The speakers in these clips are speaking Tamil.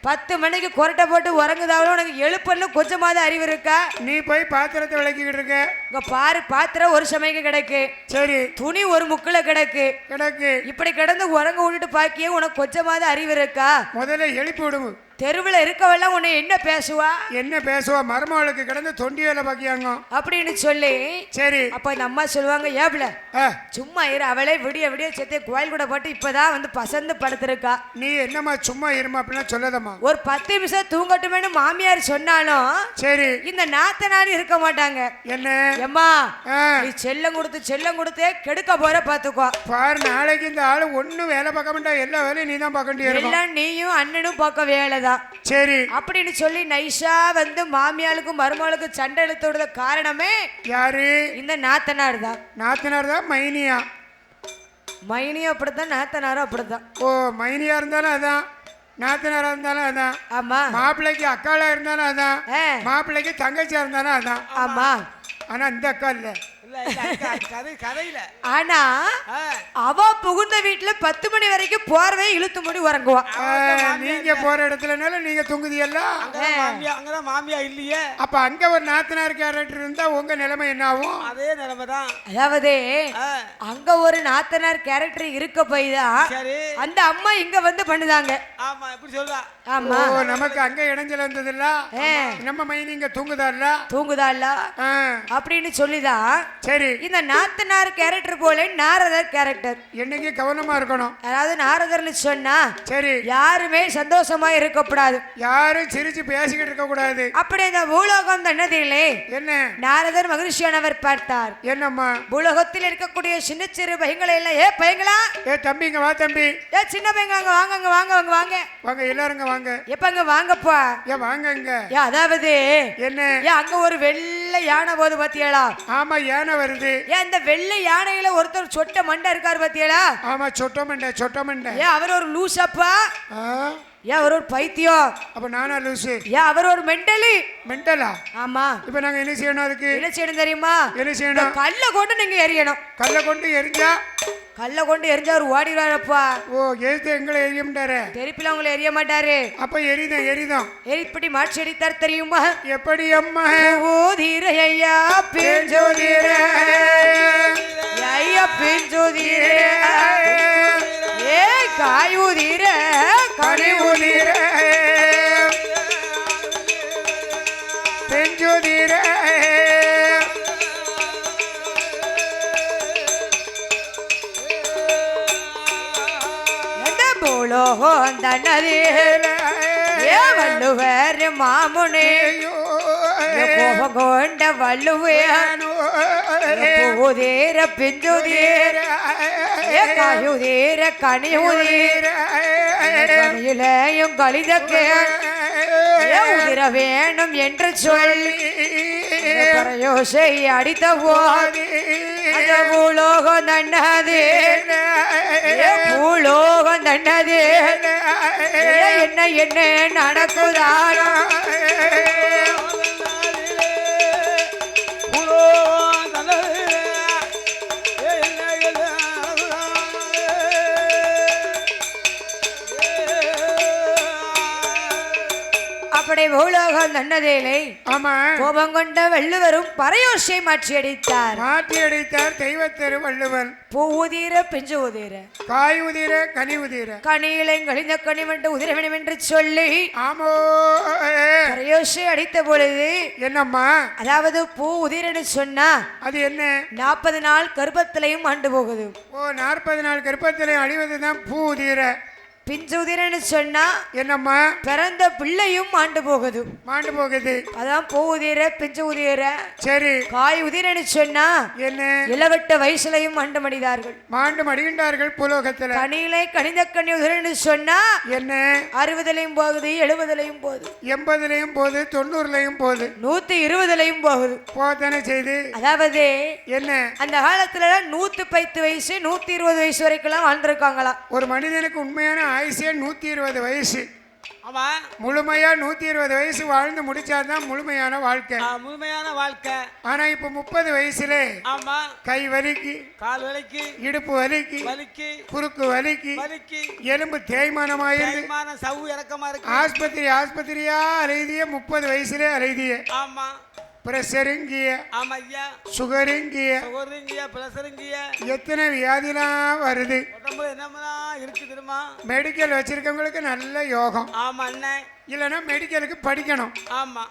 பத்து மணிக்கு கொரட்டை போட்டு உறங்குதாவளோ உனக்கு எழுப்பன்னு கொஞ்சமாவது அறிவு இருக்கா? நீ போய் பாத்திரத்தை விளக்கிக்கிட்டு இருக்க. இங்க பாரு பாத்திரம் ஒரு சமைக்க கிடக்கு. சரி. துணி ஒரு முக்குல கிடக்கு. கிடக்கு. இப்படி கிடந்து உறங்க விட்டுட்டு பாக்கியே உனக்கு கொஞ்சமாவது அறிவு இருக்கா? முதல்ல எழுப்பி விடுங்க தெருவில் இருக்கவெல்லாம் உன்னை என்ன பேசுவா? என்ன பேசுவா? மருமகளுக்கு கிடந்து தொண்டி வேலை பாக்கியாங்க. அப்படின்னு சொல்லி சரி. அப்ப இந்த அம்மா சொல்லுவாங்க ஏப்ல சும்மா இரு அவளே விடிய விடிய செத்து கோயில் கூட போட்டு இப்பதான் வந்து பசந்து படுத்திருக்கா. நீ என்னம்மா சும்மா இருமா அப்படிலாம் சொல்லாதம்மா. ஒரு பத்து நிமிஷம் தூங்கட்டுமேனு மாமியார் சொன்னாலும் சரி. இந்த நாத்தனாரி இருக்க மாட்டாங்க. என்ன? எம்மா நீ செல்லம் கொடுத்து செல்லம் கொடுத்தே கெடுக்க போற பாத்துக்கோ. பாரு நாளைக்கு இந்த ஆளு ஒன்றும் வேலை பார்க்க மாட்டா. எல்லா வேலையும் நீ தான் பார்க்க வேண்டியிருக்கும் எல்லாம் நீயும் அண்ணனும் பார்க்க வேலைதான். சரி. அப்படின்னு சொல்லி நைஷா வந்து மாமியாளுக்கும் மருமகளுக்கும் சண்டை இழுத்து விடுற காரணமே யாரு? இந்த நாத்தனார் தான் நாத்தனார் தான் மைனியா. மைனியும் அப்படித்தான் நாத்தனாரும் அப்படித்தான். ஓ மைனியா இருந்தாலும் அதான். நாத்தனாரா இருந்தாலும் அதான். ஆமா. மாப்பிள்ளைக்கு அக்காளா இருந்தாலும் அதான். மாப்பிள்ளைக்கு தங்கச்சியா இருந்தாலும் அதான். ஆமா. ஆனா இந்த அக்கா இல்ல. ஆனா அவ புகுந்த வீட்டுல பத்து மணி வரைக்கும் போறவே இழுத்து மூடி உறங்குவா. நீங்க போற இடத்துலனால நீங்க தூங்குதியெல்லாம் அங்கதான் மாமியா அங்கதான் மாமியா இல்லையே. அப்ப அங்க ஒரு நாத்தனார் கேரக்டர் இருந்தா உங்க நிலைமை என்ன ஆகும்? அதே நிலைமைதான் அதாவது அங்க ஒரு நாத்தனார் கேரக்டர் இருக்க போய் தான் அந்த அம்மா இங்க வந்து பண்ணுதாங்க. ஆமா எப்படி சொல்றா. ஆமா. நமக்கு அங்க இடைஞ்சல் வந்ததில்ல? ஆ. நம்ம மைனி இங்க தூங்குதார்ல தூங்குதால ஆ, அப்படின்னு சொல்லிதான் சரி. இந்த நாத்தனார் கேரக்டர் போல நாரதர் கேரக்டர் என்னைக்கு கவனமா இருக்கணும்? அதாவது நாரதர்னு சொன்னா சரி. யாருமே சந்தோஷமா இருக்கக்கூடாது. யாரும் சிரிச்சு பேசிக்கிட்டு இருக்க கூடாது அப்படி இந்த பூலோகம் தன்னதிலே என்ன? நாரதர் மகிழ்ச்சியானவர் பார்த்தார். என்னம்மா? பூலோகத்தில் இருக்கக்கூடிய சின்ன சிறு பையங்களை எல்லாம் ஏ பையங்களா? ஏ தம்பி இங்க வா தம்பி. ஏ சின்ன பையங்க வாங்க வாங்க அங்க வாங்க. வாங்க எல்லாரும் இங்க வாங்க. எப்ப அங்க வாங்கப்பா? ஏ வாங்க இங்க ஏ அதாவது என்ன? ஏ அங்க ஒரு வெள்ளை யானை போது பாத்தியாளா? ஆமா யானை வருது. ஏன் இந்த வெள்ளை யானையில ஒருத்தர் சொட்ட மண்டை இருக்காரு பாத்தியாளா? ஆமா சொட்டமண்ட சொட்டமண்ட ஏன் அவர் ஒரு லூசப்பா? ஏன் அவர் ஒரு பைத்தியம் அப்ப நானா லூசு? ஏன் அவர் ஒரு மெண்டலி? மெண்டலா? ஆமா. இப்ப நாங்க என்ன செய்யணும் அதுக்கு? என்ன செய்யணும் தெரியுமா? என்ன செய்யணும்? கல்லை கொண்டு நீங்க எரியணும் கல்லை கொண்டு எரிஞ்சா கல்லை கொண்டு எரிஞ்சா அவர் ஓடிடுவாரப்பா ஓ எரித்து எங்களை எரியும்டாரு திருப்பில உங்களை எரிய மாட்டாரு. அப்ப எரிதான் எரிதான் எரிப்படி மாற்றி அடித்தார் தெரியுமா? எப்படி அம்மா? ஓதீர ஐயா பெஞ்சோதீர ஐயா பெஞ்சோதீர ஏ காயூதீர கனி உதிர. பெஞ்சுதிர வள்ளுவர் மாமுனே. கோபம் கொண்ட வள்ளுவர். பூதீர பிந்துதீர. காயுதீர கனியுதீர. கனியிலையும் கலிதக்கு உதிர வேணும் என்று சொல்லி யோசை அடித்த போது அந்த பூலோகம் தன்னதே. பூலோகம் என்ன என்ன நடக்குதாரா? அப்படி பூலோகம் தன்னதேலை ஆமா. கோபம் கொண்ட வள்ளுவரும் பறையோசை மாற்றி அடித்தார் மாற்றி அடித்தார் தெய்வத்தெரு வள்ளுவன் பூ உதிர பிஞ்சு உதிர காய் உதிர கனி உதிர கனியிலை கழிந்த கனி வந்து உதிர வேண்டும் என்று சொல்லி ஆமோ. பறையோசை அடித்த பொழுது என்னம்மா? அதாவது பூ உதிரன்னு சொன்னா அது என்ன? நாற்பது நாள் கர்ப்பத்திலையும் ஆண்டு போகுது. ஓ நாற்பது நாள் கர்ப்பத்திலே அழிவது தான் பூ உதிர பிஞ்சுதிரன்னு சொன்னா என்னம்மா? பிறந்த பிள்ளையும் ஆண்டு போகுது. மாண்டு போகுது. அதான் பூ உதிர பிஞ்சு உதிர சரி. காய் உதிரன்னு சொன்னா என்ன? இளவட்ட வயசுலையும் ஆண்டு மடிதார்கள் மாண்டு மடிகின்றார்கள் பூலோகத்துல. கனியிலே கணித கனி உதிரன்னு சொன்னா என்ன? அறுபதுலையும் போகுது எழுபதுலையும் போகுது. எண்பதுலயும் போகுது தொண்ணூறுலயும் போகுது. நூத்தி இருபதுலையும் போகுது. போதானே செய்து? அதாவது என்ன? அந்த காலத்துல நூத்தி பத்து வயசு நூத்தி இருபது வயசு வரைக்கும் எல்லாம் வாழ்ந்திருக்காங்களாம். ஒரு மனிதனுக்கு உண்மையான ஆயுசே நூத்தி இருபது வயசு. ஆமா. முழுமையா நூத்தி இருபது வயசு வாழ்ந்து முடிச்சாதான் முழுமையான வாழ்க்கை. முழுமையான வாழ்க்கை. ஆனா இப்ப முப்பது வயசுல ஆமா. கை வலிக்கு கால் வலிக்கு இடுப்பு வலிக்கு வலிக்கு குறுக்கு வலிக்கு வலிக்கு. எலும்பு தேய்மானமாயிருக்கு தேய்மான சவ்வு இறக்கமா இருக்கு. ஆஸ்பத்திரி ஆஸ்பத்திரியா அலைதிய முப்பது வயசுல அலைதிய ஆமா. பிரஷருங்கிய ஆமா ஐயா சுகருங்கிய சுகருங்கிய பிரசருங்கிய. எத்தனை வியாதிலாம் வருது? உடம்புல என்னமெல்லாம் இருக்கு தெரியுமா? மெடிக்கல் வச்சிருக்கவங்களுக்கு நல்ல யோகம். ஆமா அண்ணன் இல்லைன்னா மெடிக்கலுக்கு படிக்கணும். ஆமா.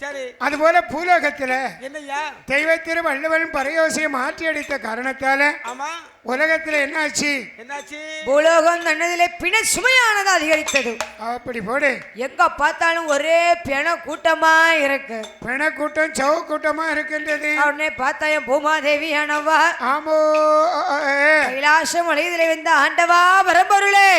சரி. அதுபோல பூலோகத்துல என்னய்யா? தெய்வ திரு வள்ளுவன் பரயோசியை மாற்றி அடித்த காரணத்தால ஆமா. உலகத்துல என்னாச்சு? என்னாச்சு? பூலோகம் தன்னதிலே பிண சுமையானது அதிகரித்தது. அப்படி போடு. எங்க பார்த்தாலும் ஒரே பிண கூட்டமா இருக்கு. பிண கூட்டம் சவு கூட்டமா இருக்கின்றது. உடனே பார்த்தா என் பூமாதேவியானவா ஆமோ கைலாச மலையிலே வந்த ஆண்டவா பரம்பொருளே.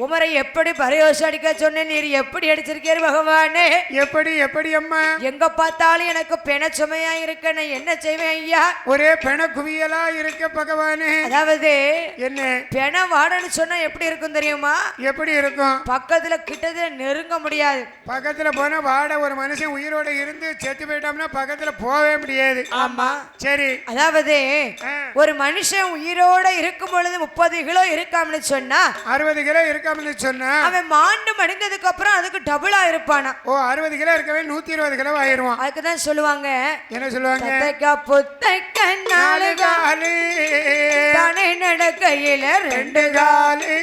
உமரை எப்படி பரியோசம் அடிக்க சொன்னேன்? நீர் எப்படி அடிச்சிருக்கீர் பகவானே? எப்படி எப்படி அம்மா? எங்க பார்த்தாலும் எனக்கு பிண சுமையா இருக்கு நான் என்ன செய்வேன் ஐயா? ஒரே பிண குவியலா இருக்க பகவானே. அதாவது என்ன? பிண வாடன்னு சொன்னா எப்படி இருக்கும் தெரியுமா? எப்படி இருக்கும்? பக்கத்துல கிட்டத்துல நெருங்க முடியாது. பக்கத்துல போனா வாட ஒரு மனுஷன் உயிரோட இருந்து செத்து போயிட்டோம்னா பக்கத்துல போகவே முடியாது. ஆமா. சரி. அதாவது. ஒரு மனுஷன் உயிரோட இருக்கும் பொழுது முப்பது கிலோ இருக்காம்னு சொன்னா அறுபது கிலோ இருக்காமனு சொன்னா அவன் மாண்டு மடிந்ததுக்கு அப்புறம் அதுக்கு டபுளா இருப்பானா ஓ அறுபது கிலோ இருக்கவே நூத்தி இருபது கிலோ ஆயிருவான். அதுக்கு தான் சொல்லுவாங்க. என்ன சொல்லுவாங்க? புத்தைக்க நாலு காலு. தானே நடக்கையில ரெண்டு காலு.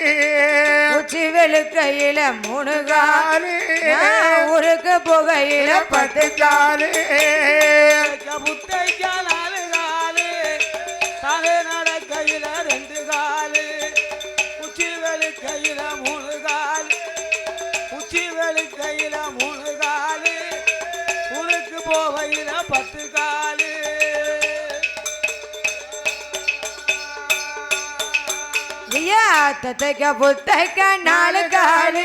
உச்சி வெளுக்கையில மூணு கால் ஊருக்கு போகையில பத்து காலு. முட்டைக்கா நாலு காலு. தலை நடக்கையில ரெண்டு காலு. கையில வெளுக்கையில மூணு கால் உச்சி வெளுக்கையில மூணு காலு உனக்கு போவையில பத்து தத்தைக்கா புத்தைக்க நாலு காலு.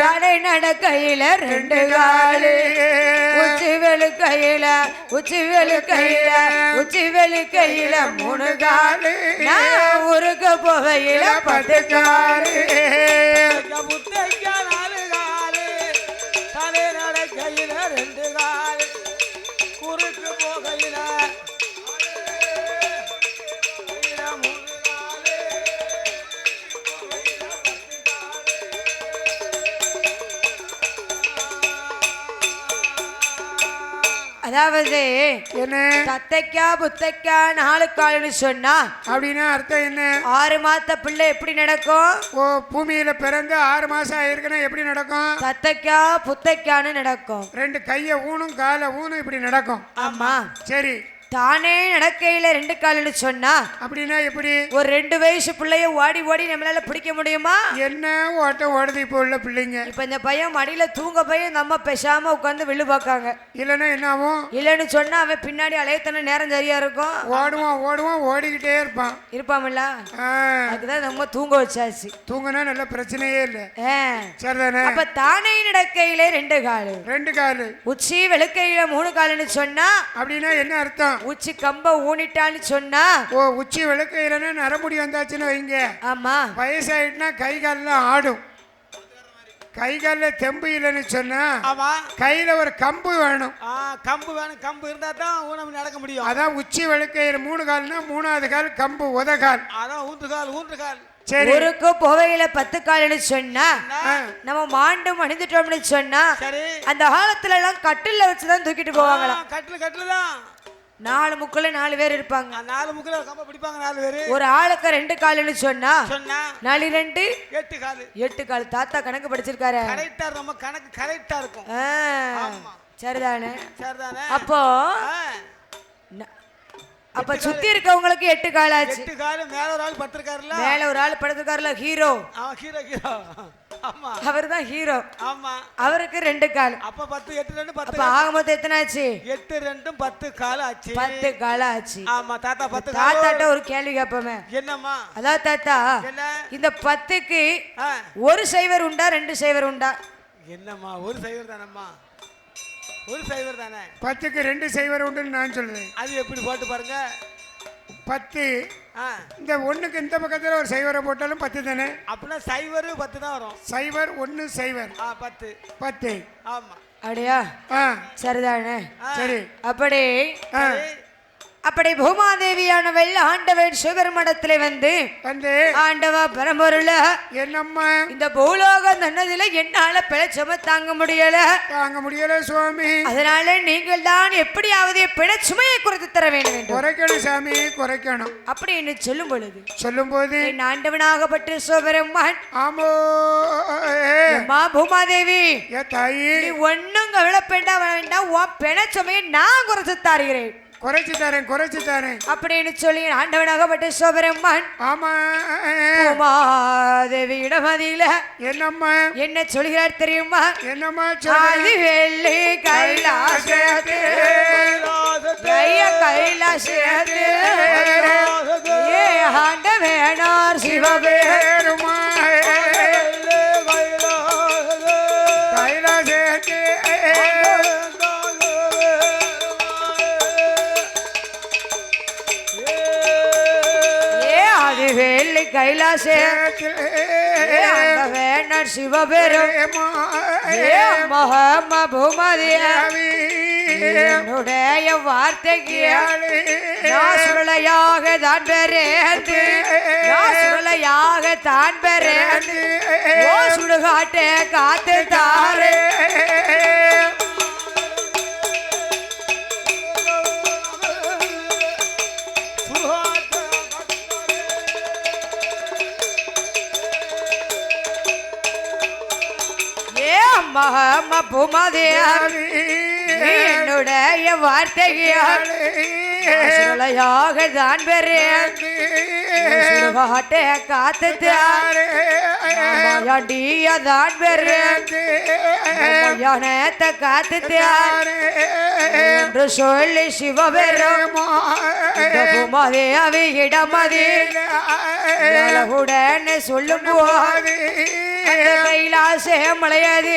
தானே நடக்கையில ரெண்டு காலு. உச்சி வெளுக்கையில உச்சி வெளுக்கையில உச்சி வெளுக்கையில மூணு காலு. நான் ஊருக்கு போகையில பத்து காலு. முட்டைக்கா நாலு காலு. தலை நடக்கையில ரெண்டு காலு. குறுக்கு போகையில அதாவது என்ன? தத்தைக்கா புத்தைக்கா நாலு காலுன்னு சொன்னா அப்படின்னா அர்த்தம் என்ன? ஆறு மாத்த பிள்ளை எப்படி நடக்கும்? ஓ பூமியில பிறந்து ஆறு மாசம் ஆயிருக்குன்னா எப்படி நடக்கும்? தத்தைக்கா புத்தைக்கான்னு நடக்கும். ரெண்டு கைய ஊனும் காலை ஊனும் இப்படி நடக்கும். ஆமா. சரி. தானே நடக்கையில ரெண்டு காலுன்னு சொன்னா அப்படின்னா எப்படி? ஒரு ரெண்டு வயசு பிள்ளைய ஓடி ஓடி நம்மளால பிடிக்க முடியுமா? என்ன ஓட்டம் ஓடுது இப்போ உள்ள பிள்ளைங்க? இப்ப இந்த பையன் மடியில தூங்க பையன் இந்த அம்மா பேசாம உட்காந்து வில்லு பார்க்காங்க. இல்லைன்னா என்ன ஆகும்? இல்லைன்னு சொன்னா அவன் பின்னாடி அலையத்தன நேரம் சரியா இருக்கும். ஓடுவான் ஓடுவான் ஓடிக்கிட்டே இருப்பான். இருப்பாமல்ல இந்த அம்மா தூங்க வச்சாச்சு. தூங்குனா நல்ல பிரச்சனையே இல்லை. சரிதானே? அப்ப தானே நடக்கையில ரெண்டு காலு. ரெண்டு காலு. உச்சி வெளுக்கையில மூணு காலுன்னு சொன்னா அப்படின்னா என்ன அர்த்தம்? உச்சி கம்ப ஊனிட்டான்னு சொன்னா ஓ உச்சி விளக்கு இல்லைன்னா நரமுடி வந்தாச்சுன்னு வைங்க. ஆமா. வயசாயிட்டுனா கை கால்லாம் ஆடும். கை காலில் தெம்பு இல்லைன்னு சொன்னா ஆமா. கையில ஒரு கம்பு வேணும். ஆ கம்பு வேணும். கம்பு இருந்தா தான் ஊனம் நடக்க முடியும். அதான் உச்சி விளக்கையில் மூணு கால்னா மூணாவது கால் கம்பு உதகால் அதான் ஊன்றுகால் ஊன்றுகால் சரி. ஊருக்கு புகையில பத்து காலுன்னு சொன்னா நம்ம மாண்டும் அணிந்துட்டோம்னு சொன்னா சரி. அந்த காலத்துல எல்லாம் கட்டில்ல வச்சுதான் தூக்கிட்டு போவாங்களாம். கட்டில் கட்டில் தான் நாலு முக்குல நாலு பேர் இருப்பாங்க. நாலு முக்கில் கம்ப பிடிப்பாங்க நாலு பேரு. ஒரு ஆளுக்கு ரெண்டு காலுன்னு சொன்னா சொன்னா நாலு ரெண்டு எட்டு காலு. எட்டு கால். தாத்தா கணக்கு படிச்சிருக்காரு. கரெக்டா ரொம்ப கணக்கு கரெக்டா இருக்கும். சரிதானே. சரிதானே. அப்போ அப்ப சுத்தி இருக்கவங்களுக்கு எட்டு கால் ஆச்சு. எட்டு காலு மேல ஒரு ஆள் பத்திருக்காருல்ல மேல ஒரு ஆள் படுத்துக்காருல ஹீரோ. Hero hero. ஆமா. அவர் தான் ஹீரோ. ஆமா. அவருக்கு ரெண்டு கால். அப்ப பத்து எட்டு ரெண்டு அப்ப பத்து ஆக மொத்தம் எத்தனை ஆச்சு எட்டு ரெண்டும் பத்து காலு ஆச்சு. பத்து கால் ஆச்சு. ஆமா தாத்தா பத்து தாத்தாட்ட ஒரு கேள்வி கேட்போமே என்னம்மா? அதான் தாத்தா. என்ன? இந்த பத்துக்கு ஒரு சைவர் உண்டா ரெண்டு சைவர் உண்டா? என்னம்மா ஒரு சைவர் தானம்மா? ஒரு சைவர் தானே? பத்துக்கு ரெண்டு சைவர் உண்டுன்னு நான் சொல்றேன் அது எப்படி போட்டு பாருங்க. பத்து. ஆ. இந்த ஒண்ணுக்கு இந்த பக்கத்தில் ஒரு சைவரை போட்டாலும் பத்து தானே? அப்படின்னா சைவர் பத்து தான் வரும். சைவர் ஒன்று சைவர். ஆ பத்து. பத்து. ஆமா. அப்படியா ஆ. சரிதானே? சரி. அப்படி ஆ. அப்படி பூமாதேவியானவள் ஆண்டவன் சிவபெருமடத்திலே வந்து வந்து ஆண்டவா பரம்பொருள என்னம்மா? இந்த பூலோகம் தன்னதுல என்னால பிழைச்சம தாங்க முடியல. தாங்க முடியல சுவாமி. அதனால நீங்கள் தான் எப்படியாவது பிழைச்சுமையை குறைத்து தர வேண்டும் என்று. குறைக்கணும் சாமி குறைக்கணும். அப்படின்னு சொல்லும் பொழுது சொல்லும்போது என் ஆண்டவனாகப்பட்ட சிவபெருமான் ஆமோ அம்மா பூமாதேவி தாயி ஒன்னும் கவலைப்பேண்டா வேண்டாம் உன் பிழைச்சுமையை நான் குறைத்து தாருகிறேன். குறைச்சு தரேன் குறைச்சு தரேன். அப்படின்னு சொல்லி ஆண்டவனாகப்பட்ட சிவபெருமான் ஆமா. பூமாதேவியிடம் அதில என்னம்மா? என்ன சொல்கிறார் தெரியுமா? என்னம்மா சொல்லு வெள்ளி கைலாசத்து கைலாசத்து ஏ ஆண்ட வேணார் வெள்ளி கைலாசே ஏ ஆண்ட வேணார் சிவபெரும் மகம பூமதிய என்னுடைய வார்த்தைக்கு சுருளையாக தான் பெறேந்து சுருளையாக தான் பெறேந்து சுடுகாட்டே காத்து தாரு. மகம பூமதிய என்னுடைய வார்த்தைக்கு சுருளையாக தான் பெறேந்து காத்து தாரே மாயாண்டிய தான் பெறேந்து காத்து என்று சொல்லி சிவபெரும். இந்த பூமாதேவி இடமதி உடனே சொல்லும் போது கைலாச மலையது.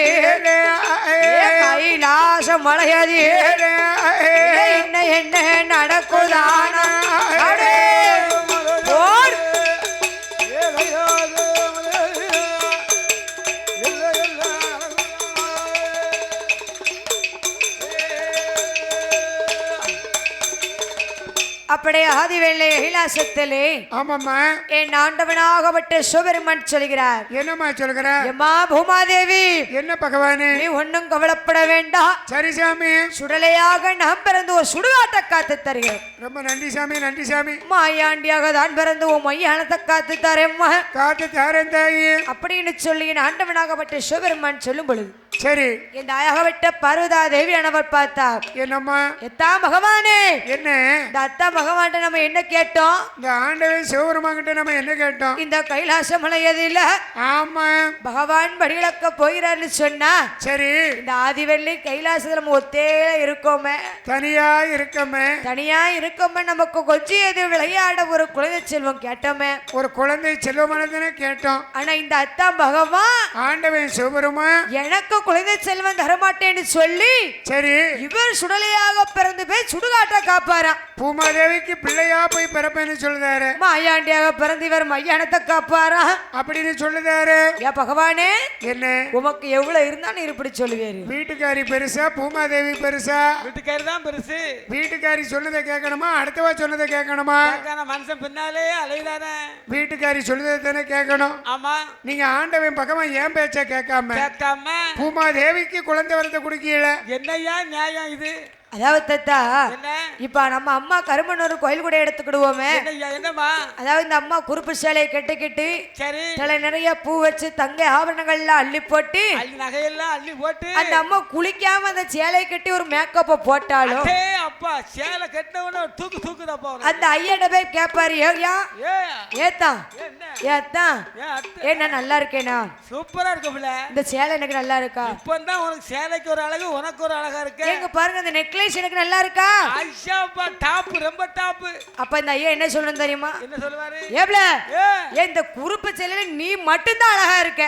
ஏ கைலாச மலையது. என்ன என்ன நடக்குதானா? அப்படியே ஆதிவெள்ளை கைலாசத்திலே ஆமாம்மா. என் ஆண்டவனாகப்பட்ட சிவபெருமான் சொல்கிறார். என்னம்மா சொல்கிற? எம்மா பூமாதேவி என்ன பகவானே? நீ ஒன்னும் கவலைப்பட வேண்டாம். சரி சாமி. சுடலையாக நாம் பிறந்து ஒரு சுடுகாட்டை காத்து தருகிறேன். ரொம்ப நன்றி சாமி நன்றி சாமி. மாயாண்டியாக தான் பிறந்து உன் மையானத்தை காத்து தரேம்மா காத்து தாரேன் தாயி. அப்படின்னு சொல்லி என் ஆண்டவனாகப்பட்ட சிவபெருமான் சொல்லும் பொழுது சரி. என் தாயாகப்பட்ட பர்வதா தேவி ஆனவர் பார்த்தா என்னம்மா? எத்தா பகவானே என்ன? இந்த அத்தா பகவான்கிட்ட நம்ம என்ன கேட்டோம்? இந்த ஆண்டவன் சிவபெருமான்கிட்ட நம்ம என்ன கேட்டோம்? இந்த கைலாச மலையதில ஆமா. பகவான் படிகளக்க போகிறார்னு சொன்னா சரி. இந்த ஆதிவெள்ளி கைலாசத்துல நம்ம ஒத்தேல இருக்கோமே. தனியா இருக்கமே. தனியா இருக்கோமே நமக்கு கொஞ்சம் எது விளையாட ஒரு குழந்தை செல்வம் கேட்டோமே. ஒரு குழந்தை செல்வமானதுன்னு கேட்டோம். ஆனா இந்த அத்தா பகவான் ஆண்டவன் சிவபெருமான். எனக்கு குழந்தை செல்வம் தரமாட்டேன்னு சொல்லி சரி. இவர் சுடலையாக பிறந்து போய் சுடுகாட்டை காப்பாராம் பூமாதேவிக்கு பிள்ளையா போய் பிறப்பேன்னு சொல்லுதாரு. மாயாண்டியாக பிறந்து இவர் மையானத்தை காப்பாராம் அப்படின்னு சொல்லுதாரு. ஏ பகவானே என்ன? உமக்கு எவ்வளவு இருந்தா நீ இப்படி சொல்லுவேரு. வீட்டுக்காரி பெருசா பூமாதேவி பெருசா? வீட்டுக்காரி தான் பெருசு. வீட்டுக்காரி சொன்னதை கேட்கணுமா? அடுத்தவா சொன்னதை கேட்கணுமா? கேட்கான மனுஷன் பின்னாலே அலையுதானே? வீட்டுக்காரி சொல்லுதை தானே கேட்கணும். ஆமா. நீங்க ஆண்டவன் பக்கமா ஏன் பேச்ச கேட்காம? கேட்காம? பூமாதேவிக்கு குழந்தை வரத்தை குடிக்கல? என்னய்யா நியாயம் இது? அதாவது தத்தா என்ன? இப்ப நம்ம அம்மா கருமனூர் கோயில் கூட எடுத்துக்கிடுவோமே. அதாவது இந்த அம்மா குறுப்பு சேலையை கட்டிக்கிட்டு சரி. தலை நிறைய பூ வச்சு தங்க ஆபரணங்கள்லாம் அள்ளி போட்டு நகையெல்லாம் அள்ளி போட்டு அந்த அம்மா குளிக்காம அந்த சேலை கட்டி ஒரு மேக்கப்பை போட்டாலும் அப்பா சேலை கட்டினவன தூக்கு தூக்குதாப்பா. அந்த ஐயட போய் கேட்பாரு ஏயா ஏ ஏத்தா என்ன? ஏத்தான் ஏன் அத்தை? ஏ நான் நல்லா இருக்கேனா? சூப்பரா இருக்கு பிள்ளை. இந்த சேலை எனக்கு நல்லா இருக்கா? இப்பதான் உனக்கு சேலைக்கு ஒரு அழகு உனக்கு ஒரு அழகா இருக்கு. எங்க பாருங்க இந்த நெக்லஸ் எனக்கு நல்லா இருக்கா? ஐஷாப்பா டாப் ரொம்ப டாப் அப்ப இந்த ஐயா என்ன சொல்லணும் தெரியுமா? என்ன சொல்லுவாரு? ஏப்ல ஏ. இந்த குறுப்பு சேலையில நீ மட்டும்தான் அழகா இருக்க.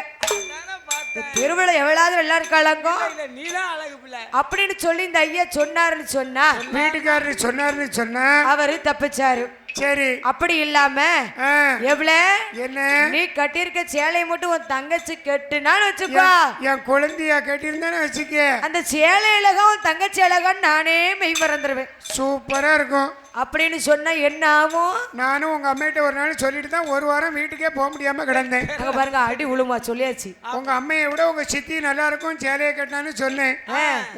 திருவிழா எவ்வளவு நல்லா இருக்காளாங்கோ இல்ல நீதான் அழகு பிள்ளை. அப்படின்னு சொல்லி இந்த ஐயா சொன்னாருன்னு சொன்னா வீட்டுக்காரரு சொன்னாருன்னு சொன்னா அவரு தப்பிச்சாரு. சரி. அப்படி இல்லாம ஆ, எவ்வளவு என்ன? நீ கட்டியிருக்க சேலையை மட்டும் உன் தங்கச்சி கட்டுனான்னு வச்சுக்கோ. என் குழந்தையா கட்டியிருந்தேன்னு வச்சுக்க. அந்த சேலை அழகா உன் தங்கச்சி அழகான்னு நானே மெய் மறந்துடுவேன் சூப்பரா இருக்கும். அப்படின்னு சொன்னா என்ன ஆகும்? நானும் உங்க அம்மையிட்ட ஒரு நாள் சொல்லிட்டு தான் ஒரு வாரம் வீட்டுக்கே போக முடியாம கிடந்தேன். அங்க பாருங்க அடி உளுமா சொல்லியாச்சு. உங்க அம்மையை விட உங்க சித்தி நல்லா இருக்கும் சேலையை கட்டினான்னு சொன்னேன்.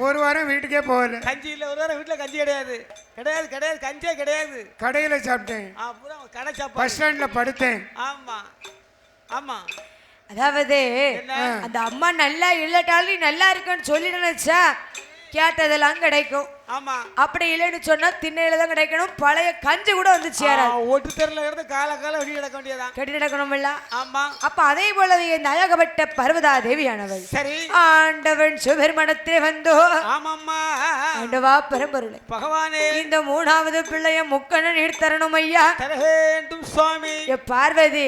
ஒரு வாரம் வீட்டுக்கே போகல. கஞ்சி இல்ல ஒரு வாரம் வீட்டுல கஞ்சி கிடையாது. கிடையாது கிடையாது கஞ்சே கிடையாது. கடையில சாப்பிட்டேன். கடை பஸ் ஸ்டாண்ட்ல படுத்தேன். ஆமா ஆமா. அதாவது அந்த அம்மா நல்லா இல்லட்டாலும் நீ நல்லா இருக்குன்னு சொல்லி நினைச்சா கேட்டதெல்லாம் கிடைக்கும். ஆமா. அப்படி இல்லைன்னு சொன்னா திண்ணையில தான் கிடைக்கணும். பழைய கஞ்சி கூட வந்து சேராது ஒட்டு தெருல இருந்து கால கால வெளியே கிடக்க வேண்டியதான் கட்டி நடக்கணும் இல்ல ஆமா. அப்ப அதே போலவே இந்த அழகப்பட்ட பர்வதா தேவியானவள் சரி. ஆண்டவன் சிவபெருமணத்தே வந்தோ. ஆமாம்மா. ஆண்டவா பரம்பொருளை. பகவானே. இந்த மூணாவது பிள்ளைய முக்கண்ணன் எடுத்தரணும் ஐயா. வேண்டும் சுவாமி. பார்வதி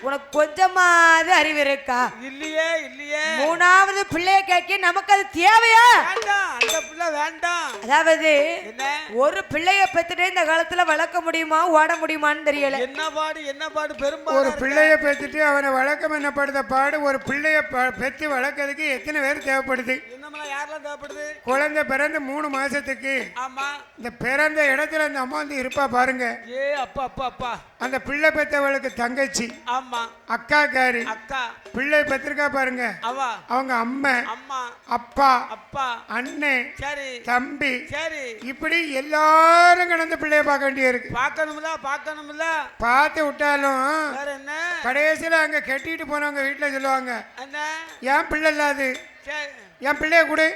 உனக்கு கொஞ்சமாவது அறிவு இருக்கா? இல்லையே இல்லையே. மூணாவது பிள்ளைய கேட்க நமக்கு அது தேவையா? வேண்டாம். அந்த பிள்ளை வேண்டாம். அதாவது என்ன? ஒரு பிள்ளைய பெத்துட்டே இந்த காலத்துல வளர்க்க முடியுமா ஓட முடியுமான்னு தெரியல. என்ன பாடு என்ன பாடு ஒரு பெரும்பாலும் பிள்ளைய பெத்துட்டு அவனை வளர்க்கம் என்னப்படுத பாடு ஒரு பிள்ளைய ப- பெத்து வளர்க்கறதுக்கு எத்தனை பேர் தேவைப்படுது? என்னமெல்லாம் யாரெல்லாம் தேவைப்படுது? குழந்தை பிறந்து மூணு மாசத்துக்கு. ஆமா. இந்த பிறந்த இடத்துல அந்த அம்மா வந்து இருப்பா பாருங்க. ஏ அப்பா அப்பா அப்பா. அந்த பிள்ளை பெத்தவளுக்கு தங்கச்சி. ஆமா. அக்காக்காரி. அக்கா. பிள்ளை பெற்றிருக்கா பாருங்க. அவா. அவங்க அம்மா. அம்மா. அப்பா. அப்பா. அண்ணன் சரி. தம்பி. சரி. இப்படி எல்லாரும் கடந்த பிள்ளைய பார்க்க வேண்டியிருக்கு. பார்க்கணும்ல பார்க்கணும்ல. பார்த்து விட்டாலும் வேற என்ன? கடைசியில் அங்கே கட்டிட்டு போனவங்க வீட்டில் சொல்லுவாங்க என்ன? என் பிள்ளை இல்லாது? சரி. என் பிள்ளைய கொடு.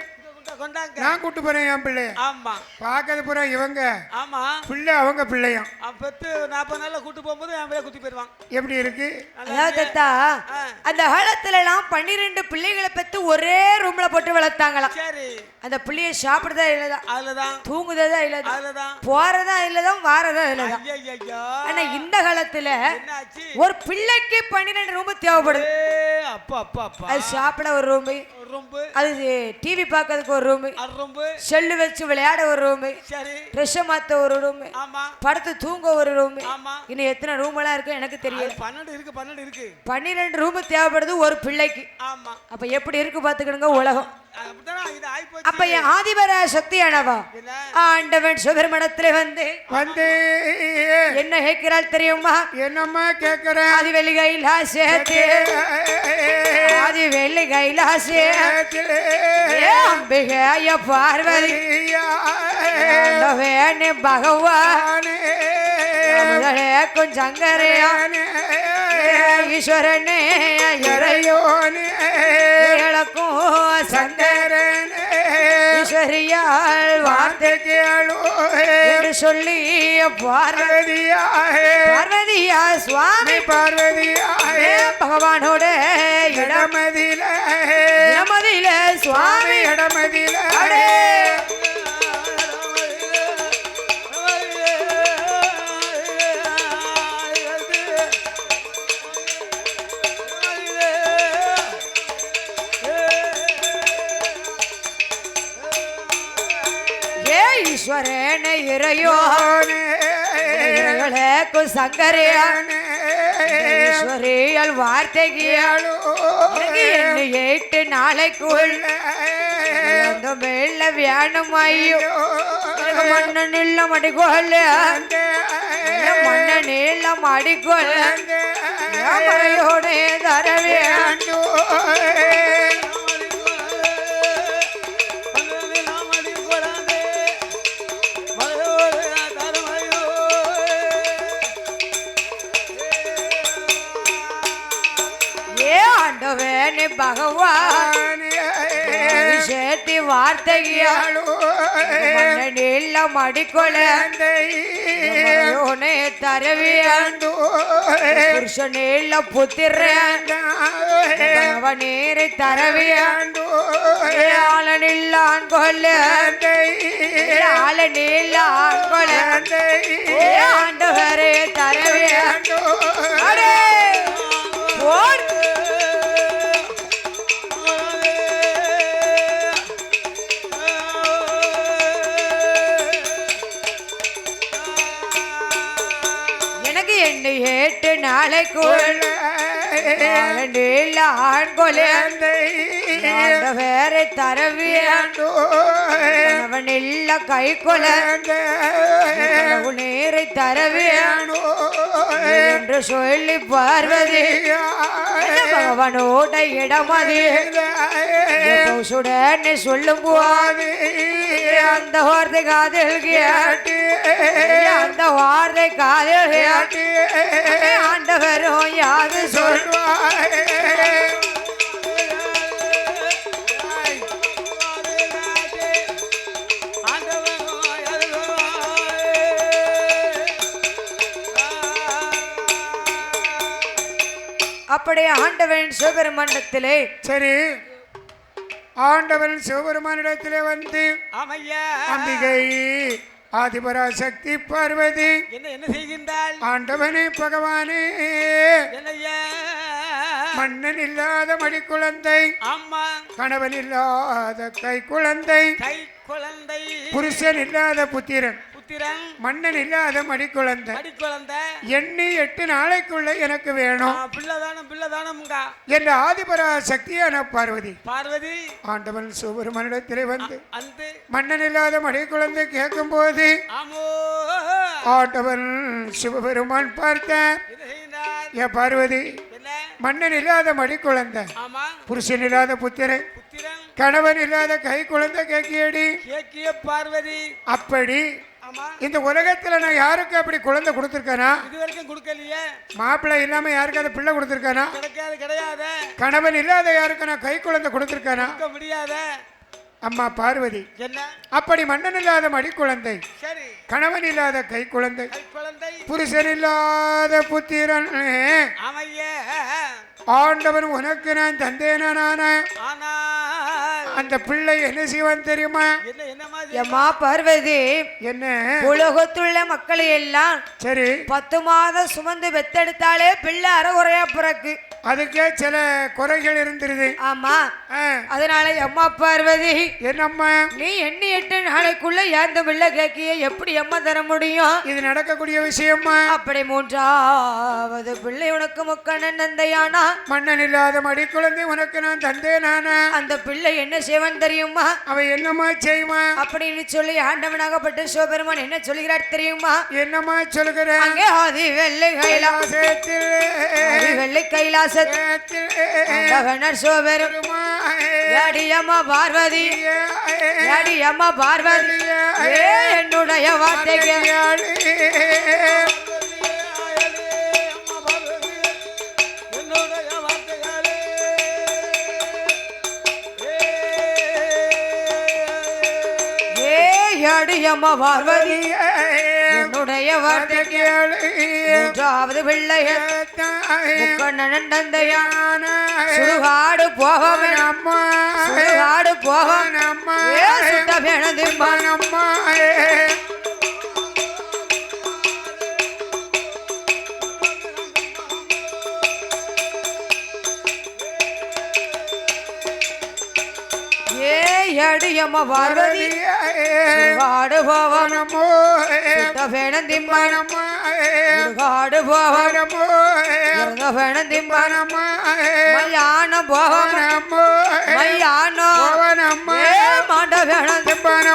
நான் கூட்டு போறேன் என் பிள்ளைய ஆமா. பார்க்கறது பூரா இவங்க. ஆமா. பிள்ளை அவங்க பிள்ளையும். பெத்து நாற்பது நாள்ல கூட்டு போகும்போது என் பிள்ளை குத்தி போயிடுவான். எப்படி இருக்கு? அதாவது தத்தா ஆ. அந்த காலத்துல எல்லாம் பன்னிரெண்டு பிள்ளைகளை பெத்து ஒரே ரூம்ல போட்டு வளர்த்தாங்களாம். சரி. அந்த பிள்ளைய சாப்பிடுறதா இல்லதான்? அதுலதான். தூங்குததா இல்லதான்? அதுலதான். போறதா இல்லதான் வாரதா இல்லதான்? ஆனா இந்த காலத்துல ஒரு பிள்ளைக்கு பன்னிரெண்டு ரூம் தேவைப்படுது ஏ அப்பா அப்பா அது சாப்பிட ஒரு ரூம் அது டிவி பார்க்கறதுக்கு ஒரு ரூம் அது ரொம்ப செல்லு வச்சு விளையாட ஒரு ரூம் சரி. ட்ரெஸ்ஸை மாத்த ஒரு ரூம் ஆமா. படுத்து தூங்க ஒரு ரூம் ஆமா. இன்னும் எத்தனை ரூம் எல்லாம் இருக்கு எனக்கு தெரியல. அது பன்னெண்டு இருக்கு பன்னெண்டு இருக்கு. பன்னிரெண்டு ரூம் தேவைப்படுது ஒரு பிள்ளைக்கு. ஆமா. அப்ப எப்படி இருக்கு பாத்துக்கிடுங்க உலகம். அப்ப என் ஆதிபர சக்தியானவா? ஆண்டவன் சுபிரமணத்துல வந்து வந்து என்ன கேட்கிறாள் தெரியுமா? என்னம்மா கேட்குறேன் ஆதி வெள்ளி கைலாசே ஆதி வெள்ளி கைலாசே ஏ அம்பிகை ஐய பார்வதி. வேணு பகவான். கொஞ்சங்கரையா ஈஸ்வரனே இறையோ இழக்கும் சங்கரன். ஈஸ்வரியால் வார்த்தை என்று சொல்லி பார்வதி பார்வதியா சுவாமி பார்வதியாயே பகவானோட இடம் இடமதில இடமதியில சுவாமி இடமதில அடே. ஏ ஈஸ்வரன் இறையோ இறைகளுக்கு சங்கரையா ஈஸ்வரியல் வார்த்தைக்கு. எனக்கு என்ன எட்டு நாளைக்குள். மேல வேணும் ஐயோ. மண்ணன் மண்ண நில்ல மண்ணன் மண்ண நீள மடிக்கோல் மறையோடே தரவே ஆண்டவனே பகவான் சேர்த்தி வார்த்தையால் மன்னனில்ல மடிக்கொல உனே தரவியான் புருஷனில்ல புத்திரன் அவனீரை தரவியான் ஆளனில்லான் கொல்ல ஆளனில்லான் கொல்ல ஆண்டவரே தரவியான் அடே நாளைக்குள் கொலை. வேற தரவியான் அவன் இல்ல கை கொலை நீரை தரவியான் என்று சொல்லி பார்வதி பகவானோட இடமதி சுடன்னு சொல்லும் போது அந்த வார்த்தை காதில் கேட்டு அந்த வார்த்தை காதில் கேட்டு. ஆண்டவரும் யாது சொல்வார். அப்படியே ஆண்டவன் சிவபெருமண்டத்திலே சரி. ஆண்டவன் சிவபெருமானிடத்திலே வந்து அம்பிகை ஆதிபராசக்தி பார்வதி என்ன என்ன செய்கின்றாள்? ஆண்டவனே பகவானே. மன்னன் இல்லாத மடிக்குழந்தை ஆமா. கணவன் இல்லாத கை குழந்தை கை குழந்தை. புருஷன் இல்லாத புத்திரன். புத்திரன் மன்னன் இல்லாத மடிக்குழந்தை. மடி குழந்தை எண்ணி எட்டு நாளைக்குள்ள எனக்கு வேணும். பிள்ளைதானம் பிள்ளைதானம்ங்க என்ற ஆதிபரா சக்தியான பார்வதி. பார்வதி? ஆண்டவன் சிவபெருமானிடத்திலே வந்து அந்த. மன்னன் இல்லாத மடிக்குழந்தை கேட்கும்போது ஆமோ. ஆண்டவன் சிவபெருமான் பார்த்த ஏ பார்வதி மன்னன் இல்லாத மடிக்குழந்தை. புருஷன் இல்லாத புத்திரன். கணவன் இல்லாத கை குழந்தை கேக்கியடி கேக்கிய பார்வதி. அப்படி இந்த உலகத்துல நான் யாருக்கு அப்படி குழந்தை கொடுத்துருக்கானா? இது வரைக்கும் கொடுக்கலையே. மாப்பிள்ளை இல்லாம யாருக்காவது பிள்ளை கொடுத்துருக்கானா? கிடைக்காது கிடையாது. கணவன் இல்லாத யாருக்கு நான் கை குழந்தை கொடுத்துருக்கானா? முடியாத. அம்மா பார்வதி என்ன? அப்படி மன்னன் இல்லாத மடி குழந்தை சரி. கணவன் இல்லாத கை குழந்தை புருஷன் இல்லாத புத்திரன். ஆண்டவன் உனக்கு நான் தந்தேனா நானே? அந்த பிள்ளை என்ன செய்வான் தெரியுமா? எம்மா பார்வதி என்ன? உலகத்துள்ள மக்களை எல்லாம் சரி. பத்து மாதம் சுமந்து பெத்தெடுத்தாலே பிள்ளை அறகுறையா பிறக்கு. அதுக்கே சில குறைகள் இருந்துருது. ஆமா. அதனால அம்மா பார்வதி என்னம்மா? நீ எண்ணி எட்டு நாளைக்குள்ள ஏந்த பிள்ளை கேக்கிய எப்படி அம்மா தர முடியும்? இது நடக்கக்கூடிய விஷயமா அப்படி மூன்றாவது பிள்ளை உனக்கு முக்கண்ணன் தந்தையானா? மன்னன் இல்லாத மடி குழந்தை உனக்கு நான் தந்தேனானா? அந்த பிள்ளை என்ன செய்வான் தெரியுமா? அவ என்னம்மா செய்யுமா அப்படின்னு சொல்லி ஆண்டவனாகப்பட்ட சிவபெருமான் என்ன சொல்கிறார் தெரியுமா? என்னம்மா சொல்லுகிற? அங்கே ஆதி வெள்ளை கைலாச கைலாசத்தில் வெள்ளை கைலாச ஆண்டவனர் சிவபெரும் அம்மா பார்வதி. ஏடி பார்வதி. என்னுடைய வார்த்தைக்கு. அம்மா பார்வதி. வார்த்தைக்கு மூன்றாவது பிள்ளைய முக்கண்ணன் தந்தையா சுடுகாடு போகவன் சுடுகாடு போகவன் ஏ சுத்த வேணதிம்பான் ஏ ஏடி அம்மா பார்வதி. சுடுகாடு போவன் சுத்த வேணதிம்பான் சுடுகாடு போவன் இறந்த வேணதிம்பான் மயான போவன் மயான ஏ மாண்ட வேணதிம்பான்